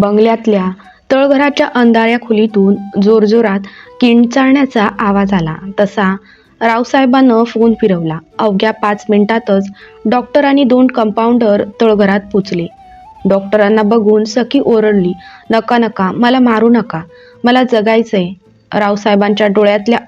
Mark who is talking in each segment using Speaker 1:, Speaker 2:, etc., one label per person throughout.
Speaker 1: बंगल्यातल्या तळघराच्या अंधाऱ्या खोलीतून जोरजोरात किंचाळण्याचा आवाज आला. तसा रावसाहेबानं फोन फिरवला. अवघ्या पाच मिनिटातच डॉक्टर आणि दोन कंपाऊंडर तळघरात पोचले. डॉक्टरांना बघून सखी ओरडली नका नका मला मारू नका मला जगायचंय. रावसाहेबांच्या डोळ्यातल्या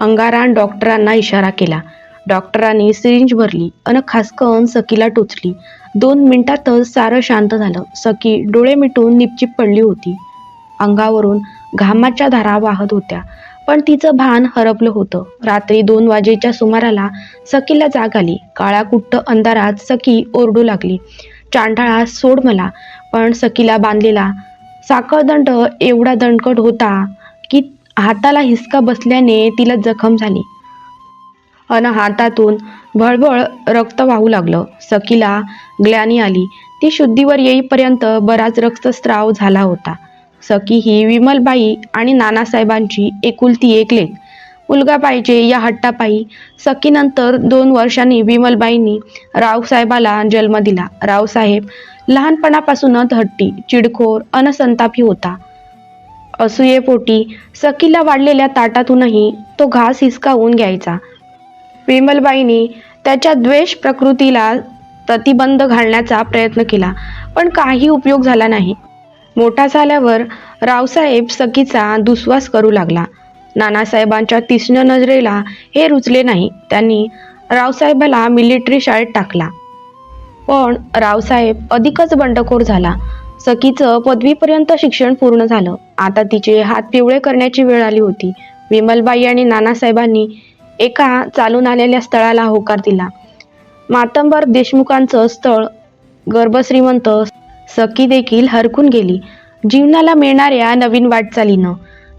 Speaker 1: अंगारान डॉक्टरांना इशारा केला डॉक्टरांनी सिरिंज भरली अन खासकन सकीला टोचली. दोन मिनिटातच सारं शांत झालं. सकी डोळे मिटून निपचिप पडली होती. अंगावरून घामाच्या धारा वाहत होत्या. पण तिचं भान हरपलं होतं. रात्री दोन वाजेच्या सुमाराला सकीला जाग आली. काळ्या कुट्ट अंधारात सकी ओरडू लागली. चांडाळा सोड मला. पण सकीला बांधलेला साखळदंड एवढा दणकट होता की हाताला हिसका बसल्याने तिला जखम झाली. अन हातातून भळभळ रक्त वाहू लागलं. सखीला ग्लानी आली. ती शुद्धीवर येईपर्यंत बराच रक्तस्राव झाला होता. सखी ही विमलबाई आणि नानासाहेबांची एकुलती एक लेख. मुलगा पाहिजे या हट्टापायी. सखीनंतर दोन वर्षांनी विमलबाईंनी रावसाहेबाला जन्म दिला. रावसाहेब लहानपणापासूनच हट्टी चिडखोर अनसंतापी होता. असूयेपोटी सखीला वाढलेल्या ताटातूनही तो घास हिसकावून घ्यायचा. विमलबाईंनी त्याच्या द्वेष प्रकृतीला प्रतिबंध घालण्याचा प्रयत्न केला पण काही उपयोग झाला नाही. मोठा झाल्यावर रावसाहेब सखीचा दुस्वास करू लागला. नानासाहेबांच्या तीक्ष्ण नजरेला हे रुचले नाही. त्यांनी रावसाहेबाला मिलिटरी शाळेत टाकला. पण रावसाहेब अधिकच बंडखोर झाला. सखीचं पदवीपर्यंत शिक्षण पूर्ण झालं. आता तिचे हात पिवळे करण्याची वेळ आली होती. विमलबाई आणि नानासाहेबांनी एका चालून आलेल्या स्थळाला होकार दिला. मातंबर देशमुखांचं स्थळ गर्भश्रीमंत सखी देखील हरकून गेली. जीवनाला मिळणाऱ्या नवीन वाटचालीनं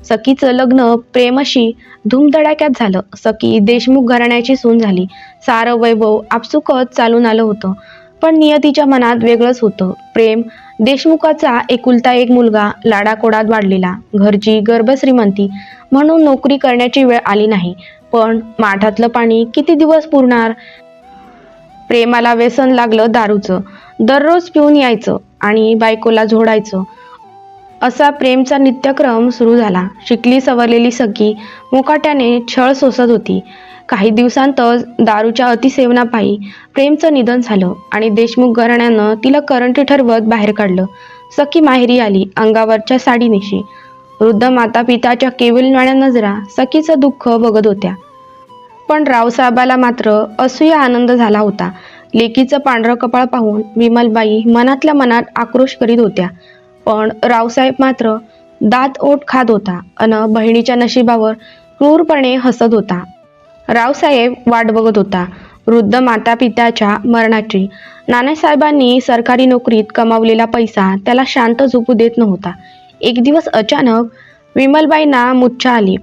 Speaker 1: सखीचं लग्न प्रेमशी धूमधडाक्यात झालं. सखी देशमुख घराण्याची सून झाली. सारं वैभव आपसुकच चालून आलं होतं. पण नियतीच्या मनात वेगळंच होतं. प्रेम देशमुखाचा एकुलता एक मुलगा लाडाकोडात वाढलेला. घरची गर्भश्रीमंती म्हणून नोकरी करण्याची वेळ आली नाही. पण माठातलं पाणी किती दिवस पुरणार? प्रेमाला व्यसन लागलं दारूचं. दररोज पिऊन यायचं आणि बायकोला झोडायचं. असा प्रेमचा नित्यक्रम सुरू झाला. शिकली सवरलेली सखी मुकाट्याने छळ सोसत होती. काही दिवसांतच दारूच्या अतिसेवनापायी प्रेमचं निधन झालं आणि देशमुख घराण्यानं तिला करंटी ठरवत बाहेर काढलं. सखी माहेरी आली अंगावरच्या साडीनिशी वृद्ध माता पिताच्या केविलवाण्या नजरा सखीचं दुःख बघत होत्या. पण रावसाहेबाला मात्र असूया आनंद झाला होता. लेकीचं पांढरं कपाळ पाहून विमलबाई मनातल्या मनात आक्रोश करीत होत्या. पण रावसाहेब मात्र दात ओठ खात होता अन बहिणीच्या नशिबावर क्रूरपणे हसत होता. रावसाहेब वाट बघत होता. वृद्ध माता पित्याच्या मरणाची. नानासाहेबांनी सरकारी नोकरीत कमावलेला पैसा त्याला शांत झोपू देत नव्हता. एक दिवस अचानक विमलबाईंना मुच्छा आली.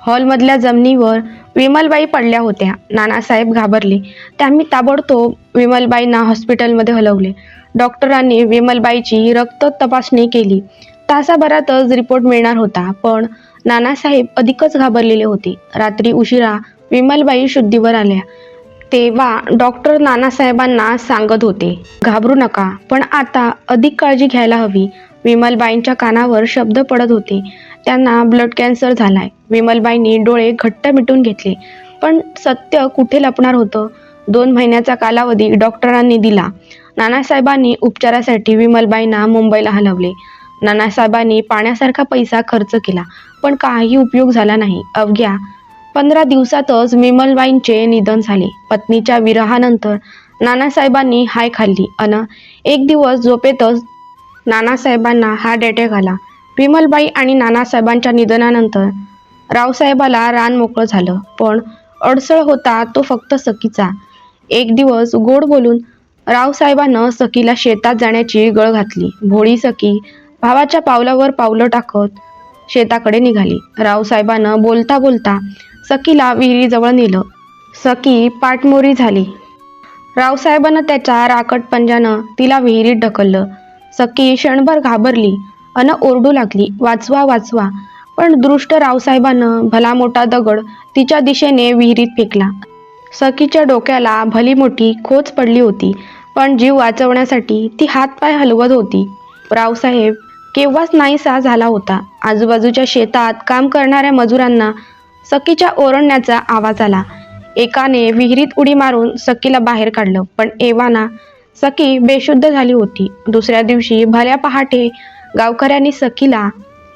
Speaker 1: हॉलमधल्या जमिनीवर विमलबाई पडल्या होत्या. नानासाहेब घाबरले. त्यांनी ताबडतोब विमलबाईंना हॉस्पिटलमध्ये हलवले. डॉक्टरांनी विमलबाईची रक्त तपासणी केली. तासाभरातच रिपोर्ट मिळणार होता पण नानासाहेब अधिकच घाबरलेले होते. रात्री उशिरा विमलबाई शुद्धीवर आल्या. तेव्हा डॉक्टर नानासाहेबांना सांगत होते घाबरू नका पण आता अधिक काळजी घ्यायला हवी. विमलबाईंच्या कानावर शब्द पडत होते. त्यांना ब्लड कॅन्सर झालाय. विमलबाईंनी डोळे घट्ट मिटून घेतले. पण सत्य कुठे लपणार होतं? दोन महिन्याचा कालावधी डॉक्टरांनी दिला. नानासाहेबांनी उपचारासाठी विमलबाईंना मुंबईला हलवले. नानासाहेबांनी पाण्यासारखा पैसा खर्च केला पण काही उपयोग झाला नाही. अवघ्या पंधरा दिवसातच विमलबाईंचे निधन झाले. पत्नीच्या विरहानंतर नानासाहेबांनी हाय खाल्ली. अन एक दिवस झोपेतच नानासाहेबांना हार्ट अटॅक आला विमलबाई आणि नानासाहेबांच्या निधनानंतर रावसाहेबाला रान मोकळं झालं. पण अडसळ होता तो फक्त सखीचा. एक दिवस गोड बोलून रावसाहेबानं सखीला शेतात जाण्याची गळ घातली. भोळी सखी भावाच्या पावलावर पावलं टाकत शेताकडे निघाली. रावसाहेबानं बोलता बोलता सखीला विहिरीजवळ नेलं. सखी पाठमोरी झाली. रावसाहेबानं त्याच्या राकट पंजानं तिला विहिरीत ढकललं. सखी क्षणभर घाबरली अन ओरडू लागली वाचवा वाचवा. पण दृष्ट रावसाहेबानं भला मोठा दगड तिच्या दिशेने विहिरीत फेकला. सखीच्या डोक्याला भली मोठी खोच पडली होती पण जीव वाचवण्यासाठी ती हातपाय हलवत होती. रावसाहेब केव्हाच नाहीसा झाला होता. आजूबाजूच्या शेतात काम करणाऱ्या मजुरांना सखीच्या ओरडण्याचा आवाज आला. एकाने विहिरीत उडी मारून सखीला बाहेर काढलं पण एवाना सखी बेशुद्ध झाली होती. दुसऱ्या दिवशी भल्या पहाटे गावकऱ्यांनी सखीला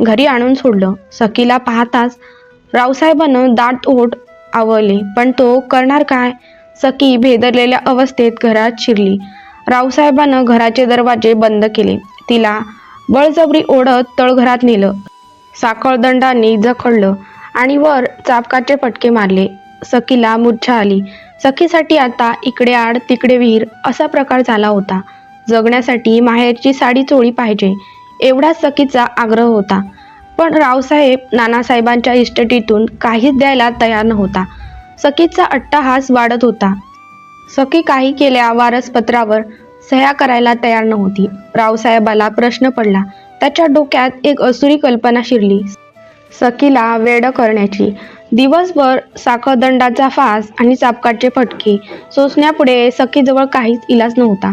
Speaker 1: घरी आणून सोडलं. सखीला पाहताच रावसाहेबानं दाट ओट आवळले पण तो करणार काय? सखी भेदरलेल्या अवस्थेत घरात शिरली. रावसाहेबानं घराचे दरवाजे बंद केले. तिला बळजबरी ओढत तळघरात नेलं. साखळदंडांनी जखडलं आणि वर चापकाचे फटके मारले. सखीला मूर्छा आली. सखीसाठी आता इकडे आड तिकडे विहीर असा प्रकार झाला होता. जगण्यासाठी माहेरची साडी चोळी पाहिजे एवढा सखीचा आग्रह होता. पण रावसाहेब नानासाहेबांच्या इष्टटीतून काहीच द्यायला तयार नव्हता. सखीचा अट्टाहास वाढत होता. सखी काही केल्या वारसपत्रावर सह्या करायला तयार नव्हती. रावसाहेबाला प्रश्न पडला. त्याच्या डोक्यात एक असुरी कल्पना शिरली. सखीला वेड करण्याची दिवसभर साखळदंडाचा फास आणि चापकाचे फटके. सोसण्यापुढे सखीजवळ काहीच इलाज नव्हता.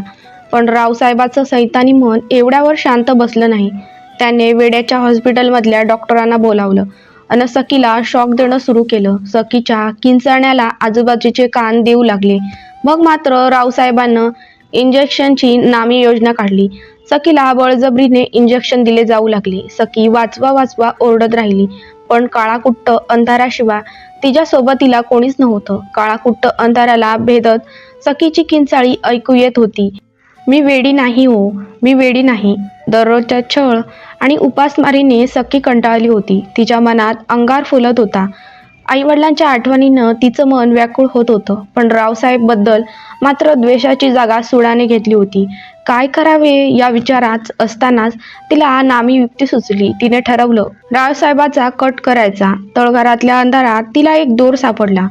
Speaker 1: पण रावसाहेबाचं सैतानी मन एवढ्यावर शांत बसलं नाही. त्याने वेड्याच्या हॉस्पिटलमधल्या डॉक्टरांना बोलावलं अन सखीला शॉक देणं सुरू केलं. सखीच्या किंचाण्याला आजूबाजूचे कान देऊ लागले. मग मात्र रावसाहेबांनं इंजेक्शनची नामी योजना काढली. सखीला बळजबरीने इंजेक्शन दिले जाऊ लागले. सखी वाचवा वाचवा ओरडत राहिली. पण काळाकुट्ट अंधाराशिवाय तिच्या सोबतीला कोणीच नव्हतं. काळाकुट्ट अंधाराला भेदत सखीची किंचाळी ऐकू येत होती. मी वेडी नाही हो मी वेडी नाही दररोजच्या छळ आणि उपासमारीने सखी कंटाळली होती. तिच्या मनात अंगार फुलत होता. आईवडिलांच्या आठवणीनं तिचं मन व्याकुळ होत होतं पण रावसाहेबबद्दल मात्र द्वेषाची जागा सुडाने घेतली होती. काय करावे या विचारात असतानाच तिला नामी युक्ती सुचली. तिने ठरवलं रावसाहेबाचा कट करायचा. तळघरातल्या अंधारात तिला एक दोर सापडला.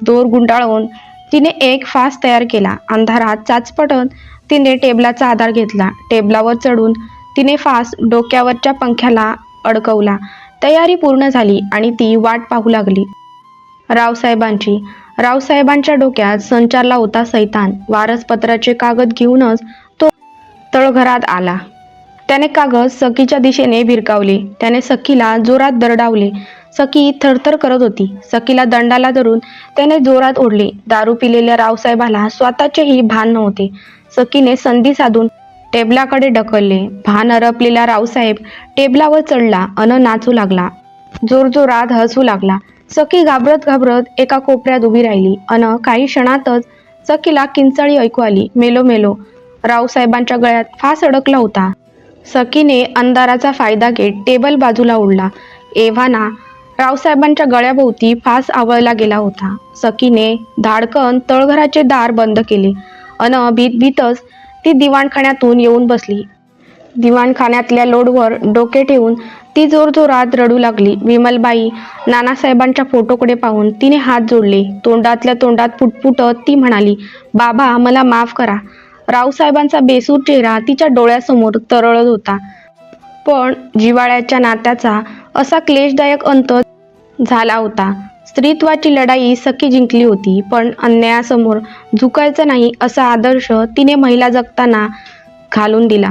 Speaker 1: दोर गुंडाळून तिने एक फास तयार केला. अंधारात चाचपटत तिने टेबलाचा आधार घेतला. टेबलावर चढून तिने फास डोक्यावरच्या पंख्याला अडकवला. तयारी पूर्ण झाली आणि ती वाट पाहू लागली. रावसाहेबांची. रावसाहेबांच्या डोक्यात संचारला होता सैतान. वारसपत्राचे कागद घेऊनच तळघरात आला. त्याने कागद सखीच्या दिशेने भिरकावले. त्याने सखीला जोरात दरडावले. सखी थरथर करत होती. सखीला दंडाला धरून त्याने जोरात ओढले. दारू पिलेल्या रावसाहेबाला स्वतःचेही भान नव्हते. सखीने संधी साधून टेबलाकडे ढकलले. भान हरपलेला रावसाहेब टेबलावर चढला. अन नाचू लागला. जोरजोरात हसू लागला. सखी घाबरत घाबरत एका कोपऱ्यात उभी राहिली. अन काही क्षणातच सखीला किंचाळी ऐकू आली. मेलो मेलो. रावसाहेबांच्या गळ्यात फास अडकला होता. सखीने अंधाराचा फायदा घेत टेबल बाजूला ओढला. एव्हाना रावसाहेबांच्या गळ्याभोवती फास आवळला गेला होता. सखीने धाडकन तळघराचे दार बंद केले. अन भीत भीतच ती दिवाणखान्यातून येऊन बसली. दिवाणखान्यातल्या लोडवर डोके ठेवून ती जोरजोरात रडू लागली. विमलबाई नानासाहेबांच्या फोटोकडे पाहून तिने हात जोडले. तोंडातल्या तोंडात पुटपुटत ती म्हणाली बाबा मला माफ करा. रावसाहेबांचा बेसूर चेहरा तिच्या डोळ्यासमोर तरळत होता. पण जिवाळ्याच्या नात्याचा असा क्लेशदायक अंत झाला होता. स्त्रीत्वाची लढाई सखी जिंकली होती पण अन्यायासमोर झुकायचं नाही असा आदर्श तिने महिला जगताना घालून दिला.